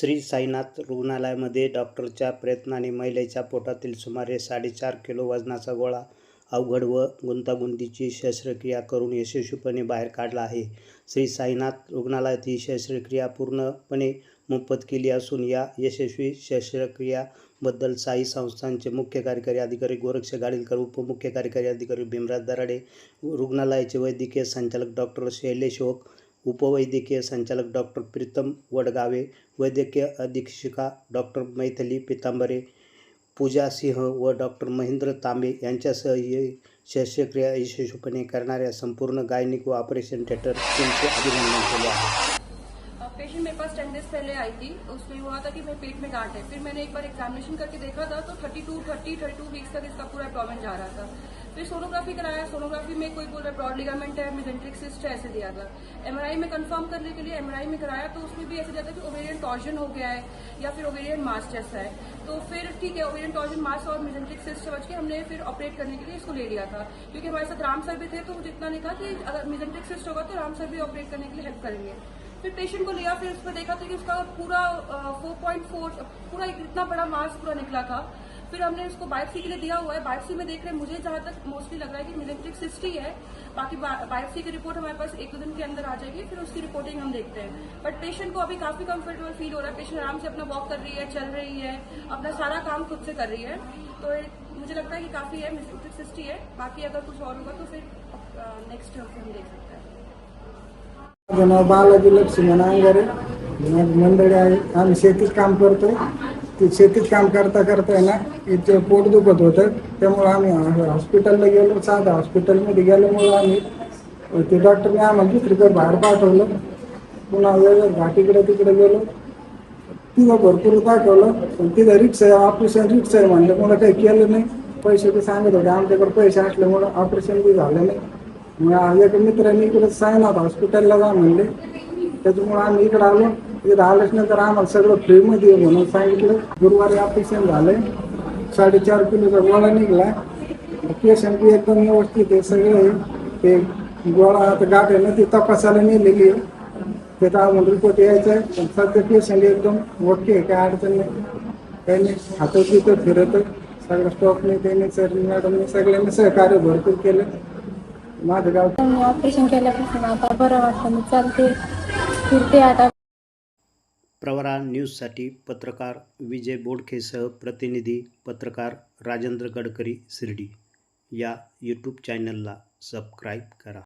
श्री साईनाथ रुग्णालयामध्ये डॉक्टरच्या प्रयत्नाने महिलेच्या पोटातील सुमारे साडेचार किलो वजनाचा गोळा अवघड व गुंतागुंतीची शस्त्रक्रिया करून यशस्वीपणे बाहेर काढला आहे. श्री साईनाथ रुग्णालयात ही शस्त्रक्रिया पूर्णपणे मोफत केली असून या यशस्वी शस्त्रक्रियाबद्दल साई संस्थांचे मुख्य कार्यकारी अधिकारी गोरक्ष गाडीलकर उपमुख्य कार्यकारी अधिकारी भीमराज दराडे रुग्णालयाचे वैद्यकीय संचालक डॉक्टर शैलेश ओक उपवैद्यकीय संचालक डॉक्टर प्रीतम वडगावे वैद्यकीय अधीक्षिका डॉक्टर मैथिली पितांबरे पूजा सिंह व डॉक्टर महेंद्र तांबे यांच्यासह शस्त्रक्रिया यशस्वीपणे करणाऱ्या संपूर्ण गायनिक व ऑपरेशन थिएटर टीमचे अभिनंदन केले आहे. मेरे पास टेन डेज़ पहले आई थी, उसमें हुआ था कि मेरे पेट में गांठ है फिर मैंने एक बार एग्जामिनेशन करके देखा था तो 32 30 32 वीक्स तक इसका पूरा प्रॉब्लम जा रहा था। फिर सोनोग्राफी कराया सोनोग्राफी में कोई बोल रहा ब्रॉड लिगामेंट है मिजेंट्रिक सिस्ट है, ऐसे दिया था। एमआरआई में कंफर्म करने के लिए एमआरआई में कराया तो उसमें भी ऐसे दिया था कि ओवेरियन टॉर्जन हो गया है, या फिर ओवेरियन मास जैसा है। तो फिर ठीक है ओवेरियन टॉर्जन मास और मिजेंट्रिक सिस्ट बच के हमने फिर ऑपरेट करने के लिए इसको ले लिया था। क्योंकि हमारे साथ राम सर भी थे तो मुझे इतना नहीं था कि अगर मिजेंट्रिक सिस्ट होगा तो राम सर भी ऑपरेट करने के लिए हेल्प करेंगे। फिर पेशेंट को लिया, फिर उसमें देखा था कि उसका पूरा फोर पॉइंट फोर पूरा इतना बड़ा मास पूरा निकला था। फिर हमने उसको बायोप्सी के लिए दिया हुआ है। बायोप्सी में देख रहे हैं, मुझे जहाँ तक मोस्टली लग रहा है कि मिलेक्ट्रिक सिस्टी है। बाकी बायोप्सी की रिपोर्ट हमारे पास एक दो दिन के अंदर आ जाएगी, फिर उसकी रिपोर्टिंग हम देखते हैं। बट पेशेंट को अभी काफ़ी कंफर्टेबल फील हो रहा है। पेशेंट आराम से अपना वॉक कर रही है, चल रही है, अपना सारा काम खुद से कर रही है। तो मुझे लगता है कि काफ़ी है मिलेक्ट्रिक सिस्टी है। बाकी अगर कुछ और होगा तो फिर नेक्स्ट हम देख सकते हैं। माझं नाव बालाजी लक्ष्मण अंगारे माझी मंडळी आहे आम्ही शेतीत काम करतो ते शेतीत काम करता करता आहे ना इथे पोट दुखत होतं. त्यामुळं आम्ही हॉस्पिटलला गेलो साधा हॉस्पिटलमध्ये गेल्यामुळं आम्ही ते डॉक्टरने आम्हाला दुसरीकडे बाहेर पाठवलं. पुन्हा वेगळं घाटीकडे तिकडे गेलो. तिथं भरपूर पाठवलं. पण तिथं रिक्स आहे ऑपरेशन रिक्स आहे म्हणलं मला काही केलं नाही. पैसे ते सांगत होते आमच्याकडे पैसे असल्यामुळं ऑपरेशन बी झालं नाही. मग एका मित्राने इकडे सायनाथ हॉस्पिटलला जा म्हणले. त्याच्यामुळे आम्ही इकडे आलो. इकडे आल्याच नंतर आम्हाला सगळं फ्रीमध्ये म्हणून सांगितलं. गुरुवारी ऑपरेशन झालंय. साडेचार किलोचा गोळा निघला. पेशंट एकदम व्यवस्थित आहे सगळे ते गोळा आता गाठ आहे ना ती तपासायला नेलेली आहे. त्याचा आम्हाला रिपोर्ट यायचा आहे. पण सध्या पेशंट एकदम ओके आहे काय अडचण नाही. काही नाही हातात तिथं फिरत सगळं स्टॉपने त्यांनी सर मॅडमने सगळ्यांनी सहकार्य भरपूर केलं. माझं गाव मी ऑपरेशन केल्यापासून आता बरं वाटतं. मी चालते. फिरते आता. प्रवरा न्यूजसाठी पत्रकार विजय बोडखेसह प्रतिनिधी पत्रकार राजेंद्र गडकरी शिर्डी. या यूट्यूब चॅनलला सबस्क्राईब करा.